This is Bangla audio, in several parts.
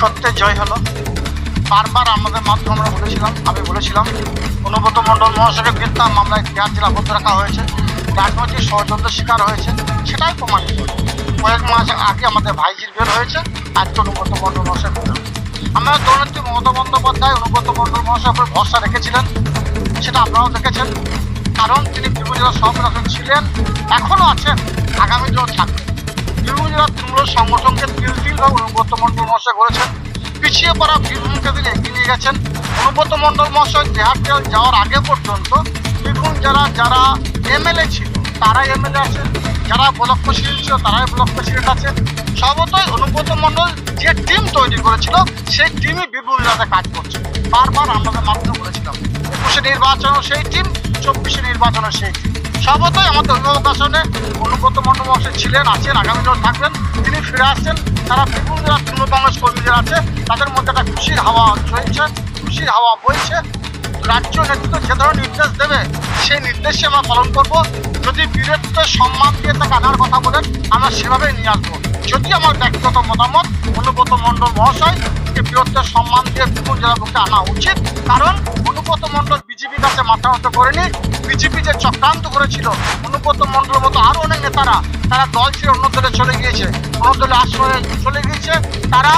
সত্যের জয় হলো। বারবার আমাদের মাধ্যমে আমরা বলেছিলাম, আমি বলেছিলাম, অনুব্রত মণ্ডল মহাশয়কে গ্রেপ্তার মামলায় বিহার জেলা বদ্ধ রাখা হয়েছে। রাজনৈতিক ষড়যন্ত্রের শিকার হয়েছে, সেটাই প্রমাণিত কয়েক মাস আগে আমাদের ভাইজির বের হয়েছে, আজকে অনুব্রত মণ্ডল মহাশয় আমরা দৌলতী মমতা বন্দ্যোপাধ্যায় অনুব্রত মণ্ডল উপর ভরসা রেখেছিলেন, সেটা আপনারাও দেখেছেন। কারণ তিনি বীরভূম জেলার সভাপতি ছিলেন এখনও আছেন আগামী দিনেও থাকবেন। জেলার তৃণমূল সংগঠনকে তিল তিলভাবে অনুব্রত মণ্ডল মহাশয় করেছেন। পিছিয়ে পড়া বীরভূমকে তিনি এগিয়ে নিয়ে গেছেন। অনুব্রত মণ্ডল মহাশয় জেল যাওয়ার আগে পর্যন্ত বীরভূম জেলার যারা এমএলএ ছিল, তারাই এমএলএ আছেন যারা ব্লক প্রেসিডেন্ট ছিল, তারাই ব্লক প্রেসিডেন্ট আছেন সর্বতই অনুব্রত মণ্ডল যে টিম তৈরি করেছিল, সেই টিমই বীরভূম জেলাতে কাজ করছে। বারবার আমরা মাধ্যমে বলেছিলাম, একুশে নির্বাচনও সেই টিম, চব্বিশে নির্বাচনও সেই টিম। সর্বতই আমাদের অভিভাবক আসনে অনুব্রত মণ্ডল মহাশয় ছিলেন, আছেন, আগামী দিন থাকবেন। তিনি ফিরে আসছেন, তারা বিভিন্ন যারা তৃণমূল কংগ্রেস কর্মী যারা আছে। তাদের মধ্যে একটা খুশির হাওয়া চলছে, খুশির হাওয়া বইছে। রাজ্য নেতৃত্ব যে ধরনের নির্দেশ দেবে, সেই নির্দেশে আমরা পালন করব। যদি বীরত্বের সম্মান দিয়ে তাকে আনার কথা বলেন, আমরা সেভাবেই নিয়ে আসব। যদি আমার ব্যক্তিগত মতামত, অনুব্রত মণ্ডল মহাশয় বীরত্বের সম্মান দিয়ে বিপুল জেলাগুলোকে আনা উচিত, কারণ অনুব্রত মণ্ডল বিজেপির কাছে মাথা মতো করেনি। বিজেপি যে চক্রান্ত করেছিল, অনুব্রত মণ্ডলের মতো আরও অনেক নেতারা, তারা দল ছেড়ে অন্য দলে চলে গিয়েছে। অন্য দলে আশ্রয়ে চলে গিয়েছে। তারা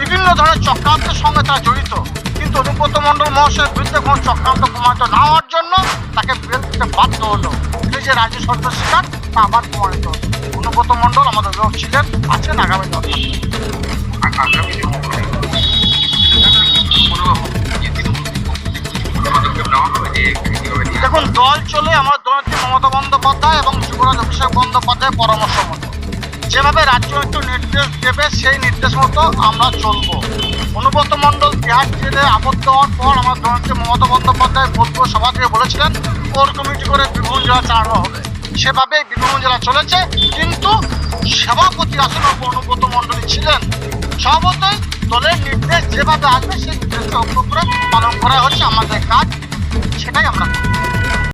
বিভিন্ন ধরনের চক্রান্তের সঙ্গে তারা জড়িত। কিন্তু অনুব্রত মণ্ডল মহাশয়ের বিরুদ্ধে কোনো চক্রান্ত প্রমাণিত না হওয়ার জন্য তাকে বেল দিতে বাধ্য হলো। তিনি যে রাজ্য সরকার শিকার, তা আবার প্রমাণিত। অনুব্রত মণ্ডল আমাদের ছিলেন, আছেন আগামী দিনে। দেখুন দল চলে আমার দলনেত্রী মমতা বন্দ্যোপাধ্যায় এবং যুবরাজ অভিষেক বন্দ্যোপাধ্যায়ের পরামর্শ মতো। যেভাবে রাজ্য একটু নির্দেশ দেবে, সেই নির্দেশ মতো আমরা চলবো। অনুব্রত মণ্ডল বিহার জেলে আবদ্ধ হওয়ার পর আমার দলনেত্রী মমতা বন্দ্যোপাধ্যায় বোধপুর সভা থেকে বলেছিলেন কোর কমিটি করে বীরভূম জেলা চালানো হবে। সেভাবেই বীরভূম জেলা চলেছে, কিন্তু সভাপতি আসলে অনুব্রত মণ্ডলী ছিলেন। সভাপতি দলের নির্দেশ যেভাবে আসবে, সেই নির্দেশকে অগ্র করে পালন করা হচ্ছে আমাদের কাজ, সেটাই আমরা